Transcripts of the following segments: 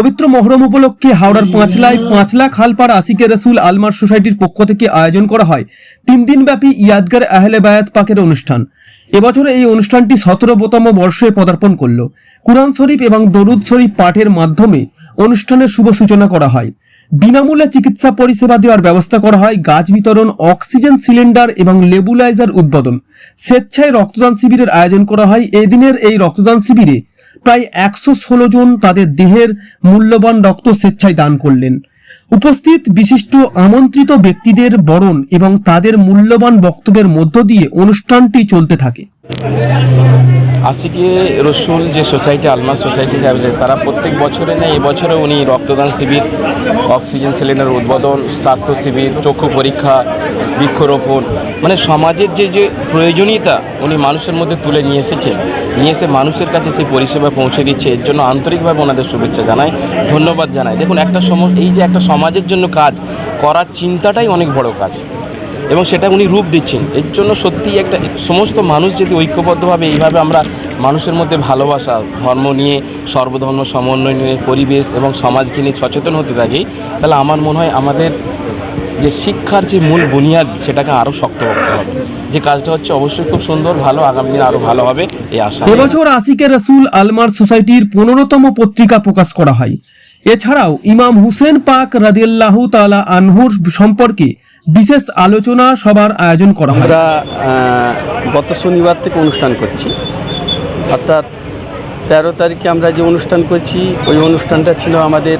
পবিত্র মহরম উপলক্ষে হাওড়ার পাঁচলায় পাঁচলা খালপাড় আশিকে রসুল আলমার সোসাইটির পক্ষ থেকে আয়োজন করা হয়। তিন দিনব্যাপী ইয়াদগার আহলে বায়াত পাকের অনুষ্ঠান। এবছর এই অনুষ্ঠানটি সতেরোতম বর্ষে পদার্পণ করল। কুরআন শরীফ এবং দরুদ শরীফ পাঠের মাধ্যমে অনুষ্ঠানের শুভ সূচনা করা হয়। বিনামূল্যে চিকিৎসা পরিষেবা দেওয়ার ব্যবস্থা করা হয়। গাছ বিতরণ অক্সিজেন সিলিন্ডার এবং লেবুলাইজার উদ্বোধন। স্বেচ্ছায় রক্তদান শিবিরের আয়োজন করা হয়। এদিনের এই রক্তদান শিবিরে প্রায় একশো ষোলো জন তাদের দেহের মূল্যবান রক্ত স্বেচ্ছায় দান করলেন। উপস্থিত বিশিষ্ট আমন্ত্রিত ব্যক্তিদের বরণ এবং তাদের মূল্যবান বক্তব্যের মধ্য দিয়ে অনুষ্ঠানটি চলতে থাকে। আশিকে রসুল যে সোসাইটি আলমাস সোসাইটি তারা প্রত্যেক বছরে নেয় এবছরে উনি রক্তদান শিবির, অক্সিজেন সিলিন্ডার উদ্বোধন, স্বাস্থ্য শিবির, চক্ষু পরীক্ষা, বৃক্ষরোপণ মানে সমাজের যে যে প্রয়োজনীয়তা, উনি মানুষের মধ্যে তুলে নিয়ে এসেছেন। নিয়ে এসে মানুষের কাছে সেই পরিষেবা পৌঁছে দিচ্ছে। এর জন্য আন্তরিকভাবে ওনাদের শুভেচ্ছা জানাই, ধন্যবাদ জানাই। দেখুন, একটা সম, এই যে একটা সমাজের জন্য কাজ, করার চিন্তাটাই অনেক বড় কাজ। এবং সেটা উনি রূপ দিচ্ছেন। এর জন্য সত্যি একটা সমস্ত মানুষ যদি ঐক্যবদ্ধভাবে এইভাবে আমরা মানুষের মধ্যে ভালোবাসা, ধর্ম নিয়ে, সর্বধর্ম, সমন্বয় নিয়ে, পরিবেশ এবং সমাজকে নিয়ে সচেতন হতে থাকি, তাহলে আমার মনে হয় আমাদের যে শিক্ষার যে মূল বুনিয়াদ সেটাকে আরও শক্ত করতে হবে। যে কাজটা হচ্ছে অবশ্যই খুব সুন্দর ভালো আগামী দিনে আরও ভালো হবে এই আশা। এবছর আশিকে রসুল আলমার সোসাইটির পনেরোতম পত্রিকা প্রকাশ করা হয়। এছাড়াও ইমাম হুসেন পাক রাদিয়াল্লাহ তালা আনহুর সম্পর্কে বিশেষ আলোচনা সবার আয়োজন করা হয়। আমরা গত শনিবার থেকে অনুষ্ঠান করছি। অর্থাৎ তেরো তারিখে আমরা যে অনুষ্ঠান করছি ওই অনুষ্ঠানটা ছিল আমাদের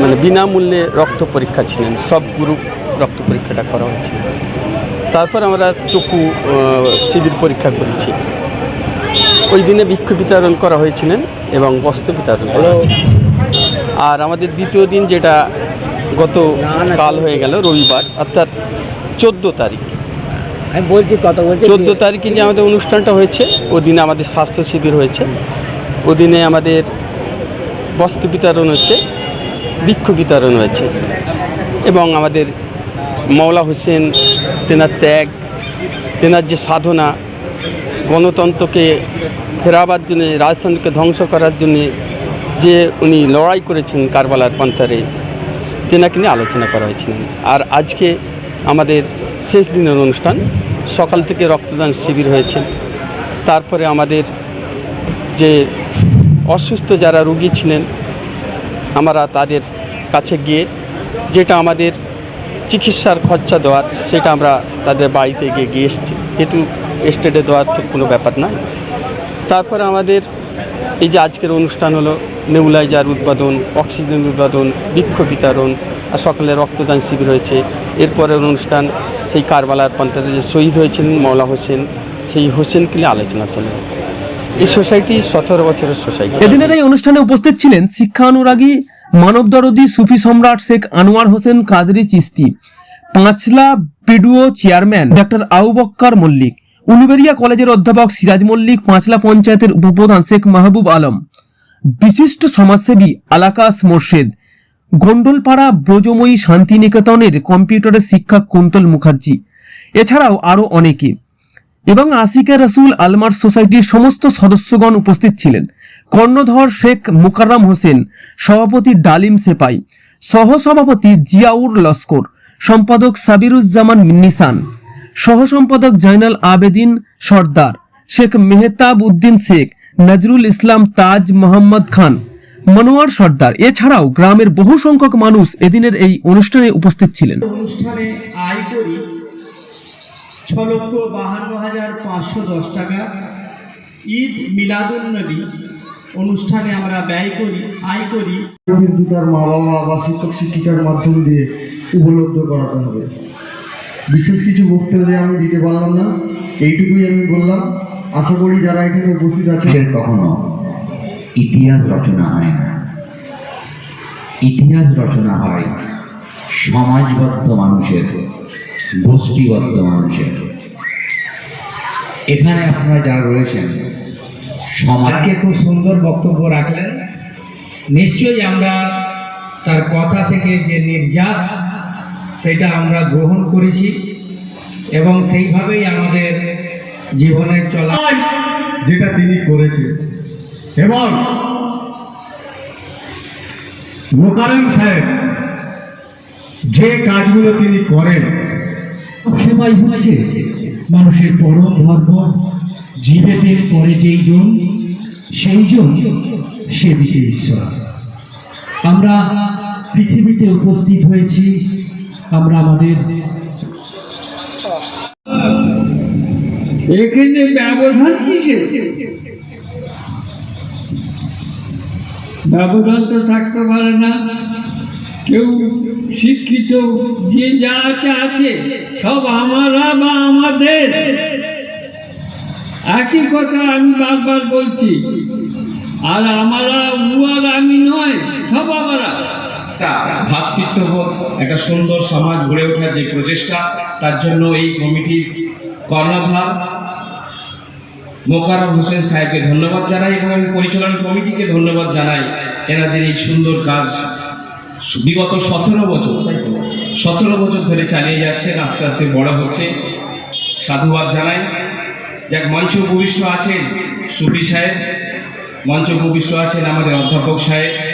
মানে বিনামূল্যে রক্ত পরীক্ষা ছিলেন সব গ্রুপ রক্ত পরীক্ষাটা করা হয়েছিল। তারপর আমরা চকু শিবির পরীক্ষা করেছি। ওই দিনে বৃক্ষ বিতরণ করা হয়েছিলেন এবং বস্ত্র বিতরণ করা আর আমাদের দ্বিতীয় দিন যেটা গত কাল হয়ে গেল রবিবার অর্থাৎ চোদ্দ তারিখ। আমি বলছি কত বলছি। চোদ্দ তারিখে যে আমাদের অনুষ্ঠানটা হয়েছে ওদিনে আমাদের স্বাস্থ্য শিবির হয়েছে। ওদিনে আমাদের বস্ত্র বিতরণ হচ্ছে। বৃক্ষ বিতরণ হয়েছে এবং আমাদের মৌলা হোসেন, তেনার ত্যাগ, তেনার যে সাধনা, গণতন্ত্রকে ফেরাবার জন্যে, রাজতন্ত্রকে ধ্বংস করার জন্যে যে উনি লড়াই করেছেন কারবালার পন্থারে, তেনাকে নিয়ে আলোচনা করা হয়েছিলেন আর আজকে আমাদের শেষ দিনের অনুষ্ঠান, সকাল থেকে রক্তদান শিবির হয়েছে। তারপরে আমাদের যে অসুস্থ যারা রুগী ছিলেন আমরা তাদের কাছে গিয়ে যেটা আমাদের চিকিৎসার খরচা দেওয়ার, সেটা আমরা তাদের বাড়িতে গিয়ে গিয়ে এসেছি। যেহেতু স্টেটে দেওয়ার তো কোনো ব্যাপার নয়। তারপরে আমাদের এই যে আজকের অনুষ্ঠান হলো নেউলাইজার উৎপাদন অক্সিজেন উৎপাদন বৃক্ষ বিতরণ, আর সকালে রক্তদান শিবির হয়েছে। এরপরের অনুষ্ঠান, সেই কারবালার পঞ্চায়েতে যে শহীদ হয়েছিলেন মৌলা হোসেন, সেই হোসেনকে নিয়ে আলোচনা চলে এই সোসাইটি সতেরো বছরের সোসাইটি। এদিনের এই অনুষ্ঠানে উপস্থিত ছিলেন শিক্ষা অনুরাগী মানবদরদি সুফি সম্রাট শেখ আনোয়ার হোসেন কাদরি চিস্তি, পাঁচলা পিডিও চেয়ারম্যান ডক্টর আউবক্কর মল্লিক, উলুবেরিয়া কলেজের অধ্যাপক সিরাজ মল্লিক, পাঁচলা পঞ্চায়েতের উপপ্রধান শেখ মাহবুব আলম, বিশিষ্ট সমাজসেবী আলাকাস মোর্শেদ, গন্ডলপাড়া ব্রজময়ী শান্তিনিকেতনের কম্পিউটারের শিক্ষক কুন্তল মুখার্জি, এছাড়াও আরও অনেকে। এবং আশিকা রসুল আলমার সোসাইটির সমস্ত সদস্যগণ উপস্থিত ছিলেন। কর্ণধর শেখ মুকাররম হোসেন, সভাপতি ডালিম সেপাই, সহসভাপতি জিয়াউর লস্কর, সম্পাদক সাবিরুজ্জামান নিসান, সহসম্পাদক জয়নাল আবেদিন সর্দার, শেখ মেহতাব উদ্দিন শেখ, নজরুল ইসলাম তাজ মোহাম্মদ খান, মনোয়ার সর্দার। এছাড়াও গ্রামের বহু সংখ্যক মানুষ এদিনের এই অনুষ্ঠানে উপস্থিত ছিলেন। অনুষ্ঠানে আয় করি ছ লক্ষ বাহান্ন হাজার পাঁচশো দশ টাকা। ঈদ মিলাদুল নবী অনুষ্ঠানে আমরা ব্যয় করি আয় করি। তার মা বাবা বা শিক্ষক শিক্ষিকার মাধ্যম দিয়ে উপলব্ধ করাতে হবে। বিশেষ কিছু বক্তব্য আমি দিতে পারলাম না এইটুকুই আমি বললাম। আশা করি যারা এখানে উপস্থিত আছেন কখনো ইতিহাস রচনা হয় না। ইতিহাস রচনা হয় সমাজবদ্ধ মানুষের। গোষ্ঠীবদ্ধ মানুষের এখানে আপনারা যারা রয়েছেন সমাজ আজকে খুব সুন্দর বক্তব্য রাখলেন নিশ্চয়ই আমরা তার কথা থেকে যে নির্যাস সেটা আমরা গ্রহণ করেছি এবং সেইভাবেই আমাদের জীবনের চলা যেটা তিনি করেছেন। এবং মোকারম সাহেব যে কাজগুলো তিনি করেন সেটাই হচ্ছে মানুষের পরম ধর্ম জীবেদের পরে যেই জন, সেই জন সে দিকে ঈশ্বর। আমরা পৃথিবীতে উপস্থিত হয়েছি, আমরা আমাদের এখানে ব্যবধান কিসের? ব্যবধান তো থাকতে পারে না। কেউ শিক্ষিত, যে যা আছে সব আমারা বা আমাদের। একই কথা আমি বারবার বলছি, আর আমারা উ আর আমি নয়, সব আমারা। একটা ভ্রাতৃত্ববোধ একটা সুন্দর সমাজ গড়ে ওঠার যে প্রচেষ্টা, তার জন্য এই কমিটির কর্ণধার মোকারম হোসেন সাহেবকে ধন্যবাদ জানাই এবং পরিচালন কমিটিকে ধন্যবাদ জানাই। এনাদের এই সুন্দর কাজ বিগত সতেরো বছর সতেরো বছর ধরে চালিয়ে যাচ্ছেন আস্তে আস্তে বড় হচ্ছে। সাধুবাদ জানাই। যাক, মঞ্চ উপবিষ্ট আছেন সুফি সাহেব। মঞ্চ উপবিষ্ট আছেন আমাদের অধ্যাপক সাহেব।